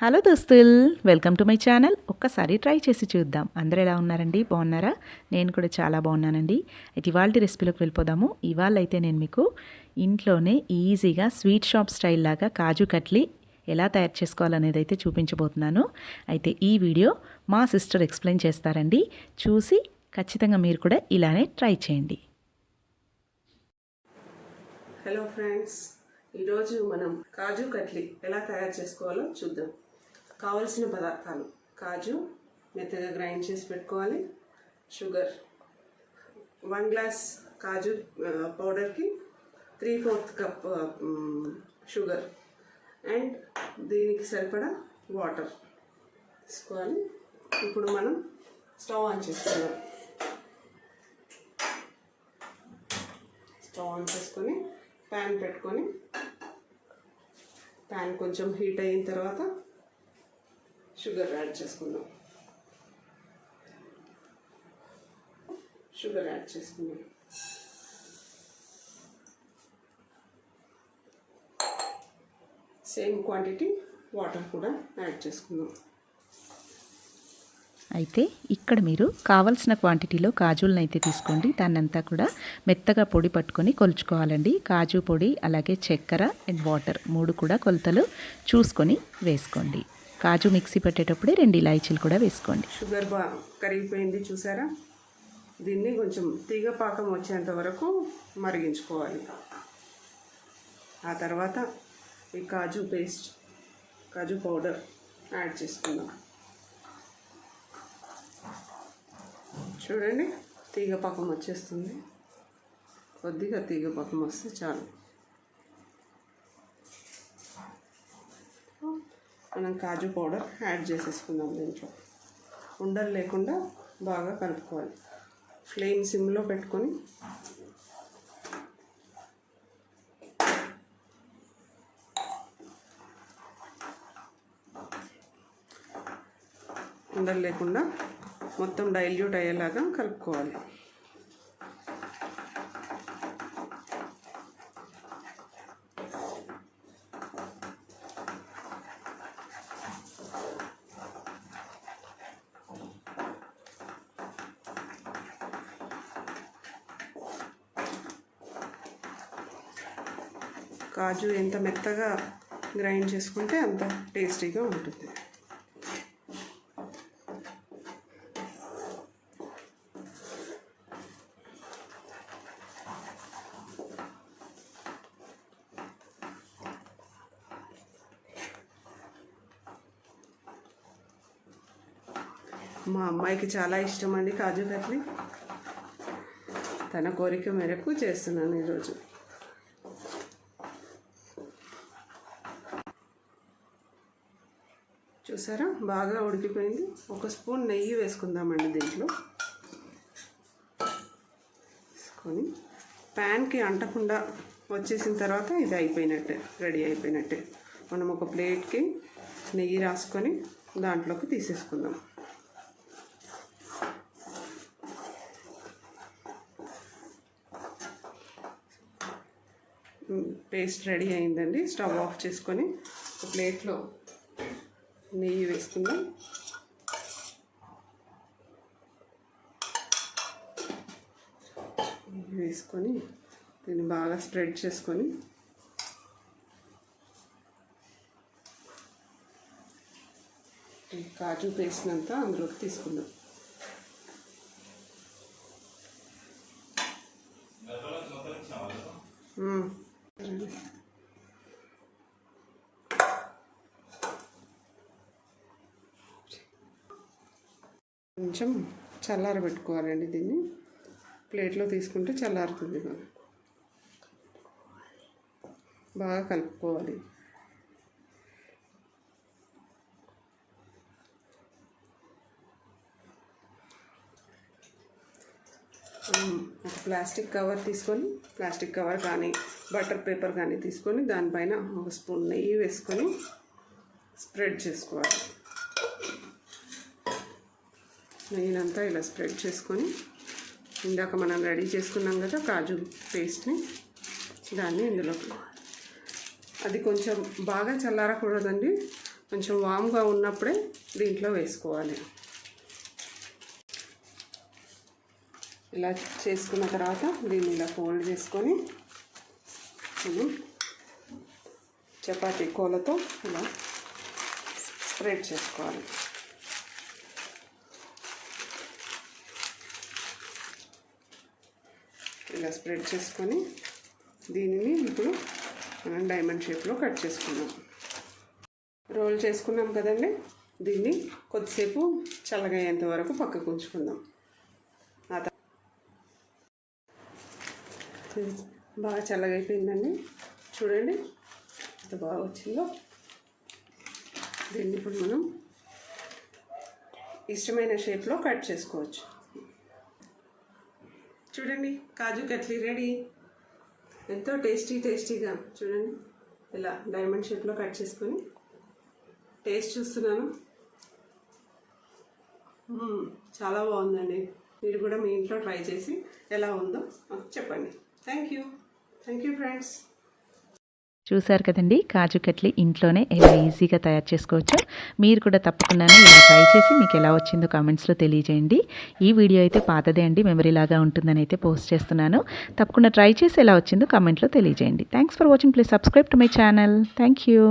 Hello దోస్తుల్ welcome to my channel ఒక్కసారి try చేసి చూద్దాం. అందరూ ఎలా ఉన్నారండి? బాగున్నారా? నేను కూడా చాలా బాగున్నానండి. అయితే ఇవాళ రెసిపీలోకి వెళ్ళిపోదాము. ఇవాళ అయితే నేను మీకు ఇంట్లోనే ఈజీగా స్వీట్ షాప్ స్టైల్ లాగా కాజు కట్లీ ఎలా తయారు చేసుకోవాలనేది అయితే చూపించబోతున్నాను. అయితే ఈ వీడియో మా సిస్టర్ ఎక్స్ప్లెయిన్ చేస్తారండి. చూసి ఖచ్చితంగా మీరు కూడా ఇలానే ట్రై చేయండి. హలో ఫ్రెండ్స్ ఈరోజు మనం కాజు కట్లీ ఎలా తయారు చేసుకోవాలో చూద్దాం. కావలసిన పదార్థాలు. కాజు మెత్తగా గ్రైండ్ చేసి పెట్టుకోవాలి. షుగర్. వన్ గ్లాస్ కాజు పౌడర్కి three fourth cup sugar. And దీనికి సరిపడా వాటర్ తీసుకోవాలి. ఇప్పుడు మనం స్టవ్ ఆన్ చేసుకుందాం. స్టవ్ ఆన్ చేసుకొని ప్యాన్ పెట్టుకొని ప్యాన్ కొంచెం హీట్ అయిన తర్వాత షుగర్ యాడ్ చేసుకుందాం. షుగర్ యాడ్ చేసుకుందాం. సేమ్ క్వాంటిటీ వాటర్ కూడా యాడ్ చేసుకుందాం. అయితే ఇక్కడ మీరు కావలసిన క్వాంటిటీలో కాజులను అయితే తీసుకోండి. దాన్నంతా కూడా మెత్తగా పొడి పట్టుకొని కొలుచుకోవాలండి. కాజు పొడి అలాగే చక్కెర అండ్ వాటర్ మూడు కూడా కొలతలు చూసుకొని వేసుకోండి. కాజు మిక్సీ పెట్టేటప్పుడే రెండు ఇలాయచీలు కూడా వేసుకోండి. షుగర్ బా కరిగిపోయింది చూసారా? దీన్ని కొంచెం తీగ పాకం వచ్చేంత వరకు మరిగించుకోవాలి. ఆ తర్వాత ఈ కాజు పేస్ట్ కాజు పౌడర్ యాడ్ చేసుకుందాం. చూడండి తీగ పాకం వచ్చేస్తుంది. కొద్దిగా తీగ పాకం వస్తే చాలు. మనం కాజు పౌడర్ యాడ్ చేసేసుకుందాం దీంట్లో. ఉండలు లేకుండా బాగా కలుపుకోవాలి. ఫ్లేమ్ సిమ్లో పెట్టుకొని ఉండలు లేకుండా మొత్తం డైల్యూట్ అయ్యేలాగా కలుపుకోవాలి. కాజు ఎంత మెత్తగా గ్రైండ్ చేసుకుంటే అంత టేస్టీగా ఉంటుంది. మా అమ్మాయికి చాలా ఇష్టం అండి కాజు కట్లీ. తన కోరిక మేరకు చేస్తున్నాను ఈరోజు. చూసారా? బాగా ఉడికిపోయింది. ఒక స్పూన్ నెయ్యి వేసుకుందామండి దీంట్లో. వేసుకొని ప్యాన్కి అంటకుండా వచ్చేసిన తర్వాత ఇది అయిపోయినట్టే రెడీ అయిపోయినట్టే. మనం ఒక ప్లేట్కి నెయ్యి రాసుకొని దాంట్లోకి తీసేసుకుందాం. పేస్ట్ రెడీ అయిందండి. స్టవ్ ఆఫ్ చేసుకొని ఒక ప్లేట్లో నెయ్యి వేసుకుందాం నెయ్యి వేసుకొని దీన్ని బాగా స్ప్రెడ్ చేసుకొని. కాజు పేస్ట్ అంతా అందులోకి తీసుకుందాం. మ్మ్. కొంచెం చల్లారబెట్టుకోవాలండి దీన్ని. ప్లేట్లో తీసుకుంటే చల్లారుతుంది బాగా. బాగా కలుపుకోవాలి. ఒక ప్లాస్టిక్ కవర్ తీసుకొని ప్లాస్టిక్ కవర్ కానీ బటర్ పేపర్ కానీ తీసుకొని దానిపైన ఒక స్పూన్ నెయ్యి వేసుకొని స్ప్రెడ్ చేసుకోవాలి. నెయ్యినంతా ఇలా స్ప్రెడ్ చేసుకొని ఇందాక మనం రెడీ చేసుకున్నాం కదా కాజు పేస్ట్ని దాన్ని ఇందులో అది కొంచెం బాగా చల్లారకూడదండి. కొంచెం వామ్గా ఉన్నప్పుడే దీంట్లో వేసుకోవాలి. ఇలా చేసుకున్న తర్వాత దీన్ని ఇలా ఫోల్డ్ చేసుకొని మనం చపాతీ కోలతో ఇలా స్ప్రెడ్ చేసుకోవాలి. ఇలా స్ప్రెడ్ చేసుకొని దీనిని ఇప్పుడు మనం డైమండ్ షేప్లో కట్ చేసుకున్నాం. రోల్ చేసుకున్నాం కదండి? దీన్ని కొద్దిసేపు చల్లగయ్యేంత వరకు పక్కకు ఉంచుకుందాం. ఆ బాగా చల్లగైపోయిందండి. చూడండి ఎంత బాగా వచ్చిందో. దీన్ని ఇప్పుడు మనం ఇష్టమైన షేప్లో కట్ చేసుకోవచ్చు. చూడండి కాజు కట్లీ రెడీ ఎంతో టేస్టీ టేస్టీగా చూడండి ఇలా డైమండ్ షేప్లో కట్ చేసుకొని టేస్ట్ చూస్తున్నాను. చాలా బాగుందండి. మీరు కూడా మీ ఇంట్లో ట్రై చేసి ఎలా ఉందో మాకు చెప్పండి. Thank you thank you friends చూశారు కదండి కాజు కట్లీ ఇంట్లోనే ఎలా ఈజీగా తయారు చేసుకోవచ్చో. మీరు కూడా తప్పకుండానే ఇలా ట్రై చేసి మీకు ఎలా వచ్చిందో కామెంట్స్లో తెలియజేయండి. ఈ వీడియో అయితే పాతదే అండి మెమరీ లాగా ఉంటుందని అయితే పోస్ట్ చేస్తున్నాను. తప్పకుండా ట్రై చేసి ఎలా వచ్చిందో కామెంట్లో తెలియజేయండి. Thanks for watching please subscribe to my channel thank you